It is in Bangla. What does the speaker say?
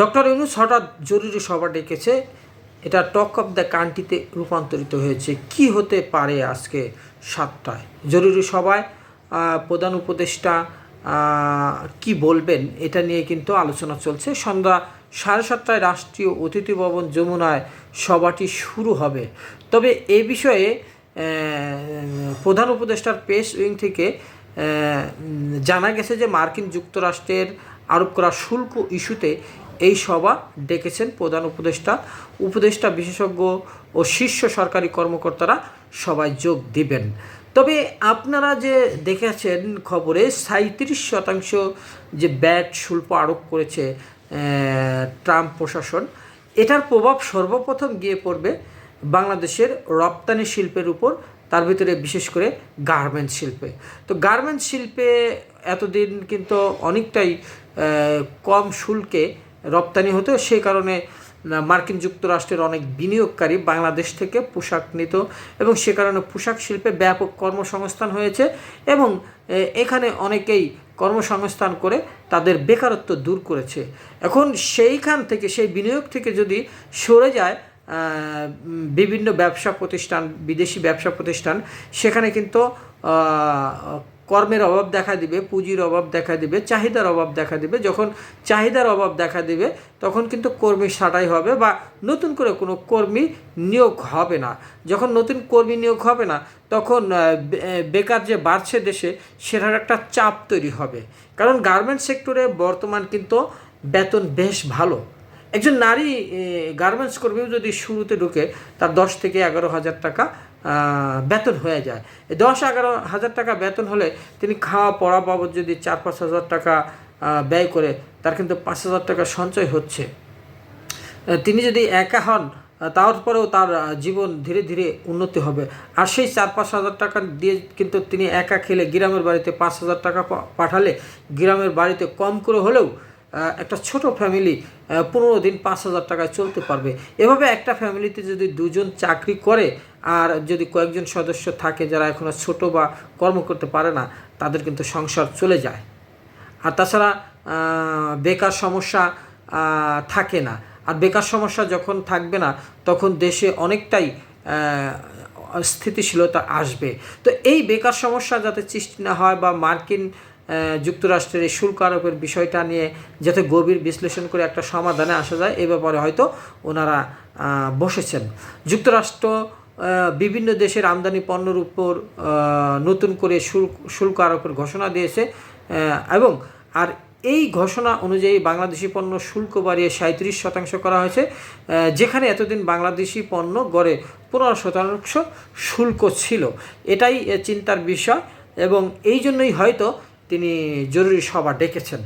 ডক্টর ইউনুস হঠাৎ জরুরি সভা ডেকেছে। এটা টক অফ দ্য কান্ট্রিতে রূপান্তরিত হয়েছে। কি হতে পারে আজকে সাতটায়? জরুরি সভায় প্রধান উপদেষ্টা কি বলবেন এটা নিয়ে কিন্তু আলোচনা চলছে। সন্ধ্যা সাড়ে সাতটায় রাষ্ট্রীয় অতিথি ভবন যমুনায় সভাটি শুরু হবে। তবে এ বিষয়ে প্রধান উপদেষ্টার পেস উইং থেকে জানা গেছে যে মার্কিন যুক্তরাষ্ট্রের আরোপ করা শুল্ক ইস্যুতে এই সভা ডেকেছেন প্রধান উপদেষ্টা। উপদেষ্টা, বিশেষজ্ঞ ও শীর্ষ সরকারি কর্মকর্তারা সবাই যোগ দিবেন। তবে আপনারা যে দেখেছেন খবরে সাঁত্রিশ শতাংশ যে ব্যাট শুল্ক আরোপ করেছে ট্রাম্প প্রশাসন, এটার প্রভাব সর্বপ্রথম গিয়ে পড়বে বাংলাদেশের রপ্তানি শিল্পের উপর, তার ভিতরে বিশেষ করে গার্মেন্টস শিল্পে। তো গার্মেন্টস শিল্পে এতদিন কিন্তু অনেকটাই কম শুল্কে রপ্তানি হতো। সেই কারণে মার্কিন যুক্তরাষ্ট্রের অনেক বিনিয়োগকারী বাংলাদেশ থেকে পোশাক নিত এবং সে কারণে পোশাক শিল্পে ব্যাপক কর্মসংস্থান হয়েছে এবং এখানে অনেকেই কর্মসংস্থান করে তাদের বেকারত্ব দূর করেছে। এখন সেইখান থেকে, সেই বিনিয়োগ থেকে যদি সরে যায় বিভিন্ন ব্যবসা প্রতিষ্ঠান, বিদেশি ব্যবসা প্রতিষ্ঠান, সেখানে কিন্তু কর্মের অভাব দেখা দিবে, পুঁজির অভাব দেখা দিবে, চাহিদার অভাব দেখা দিবে। যখন চাহিদার অভাব দেখা দিবে, তখন কিন্তু কর্মী ছাঁটাই হবে বা নতুন করে কোনো কর্মী নিয়োগ হবে না। যখন নতুন কর্মী নিয়োগ হবে না, তখন বেকার যে বাড়ছে দেশে, সেটার একটা চাপ তৈরি হবে। কারণ গার্মেন্টস সেক্টরে বর্তমান কিন্তু বেতন বেশ ভালো। একজন নারী গার্মেন্টস কর্মীও যদি শুরুতে ঢুকে, তার দশ থেকে এগারো হাজার টাকা বেতন হয়ে যায়। দশ এগারো হাজার টাকা বেতন হলে তিনি খাওয়া পড়া বাবদ যদি চার পাঁচ হাজার টাকা ব্যয় করে, তার কিন্তু পাঁচ হাজার টাকা সঞ্চয় হচ্ছে। তিনি যদি একা হন তারপরেও তার জীবন ধীরে ধীরে উন্নতি হবে। আর সেই চার পাঁচ হাজার টাকা দিয়ে কিন্তু তিনি একা খেলে গ্রামের বাড়িতে পাঁচ হাজার টাকা পাঠালে গ্রামের বাড়িতে কম করে হলেও একটা ছোট ফ্যামিলি পনেরো দিন পাঁচ হাজার টাকায় চলতে পারবে। এভাবে একটা ফ্যামিলিতে যদি দুজন চাকরি করে, আর যদি কয়েকজন সদস্য থাকে যারা এখনও ছোট বা কর্ম করতে পারে না, তাদের কিন্তু সংসার চলে যায়। আর তাছাড়া বেকার সমস্যা থাকে না। আর বেকার সমস্যা যখন থাকবে না, তখন দেশে অনেকটাই স্থিতিশীলতা আসবে। তো এই বেকার সমস্যা যাতে সৃষ্টি না হয় বা মার্কিন যুক্তরাষ্ট্রের এই শুল্ক আরোপের বিষয়টা নিয়ে যাতে গভীর বিশ্লেষণ করে একটা সমাধানে আসা যায়, এ ব্যাপারে হয়তো ওনারা বসেছেন। যুক্তরাষ্ট্র বিভিন্ন দেশের আমদানি পণ্যের উপর নতুন করে শুল্ক শুল্ক আরোপের ঘোষণা দিয়েছে এবং আর এই ঘোষণা অনুযায়ী বাংলাদেশি পণ্য শুল্ক বাড়িয়ে সাঁত্রিশ শতাংশ করা হয়েছে যেখানে এতদিন বাংলাদেশি পণ্য গড়ে পনেরো শতাংশ শুল্ক ছিল। এটাই চিন্তার বিষয়, এবং এই জন্যই হয়তো তিনি জরুরি সভা ডেকেছেন।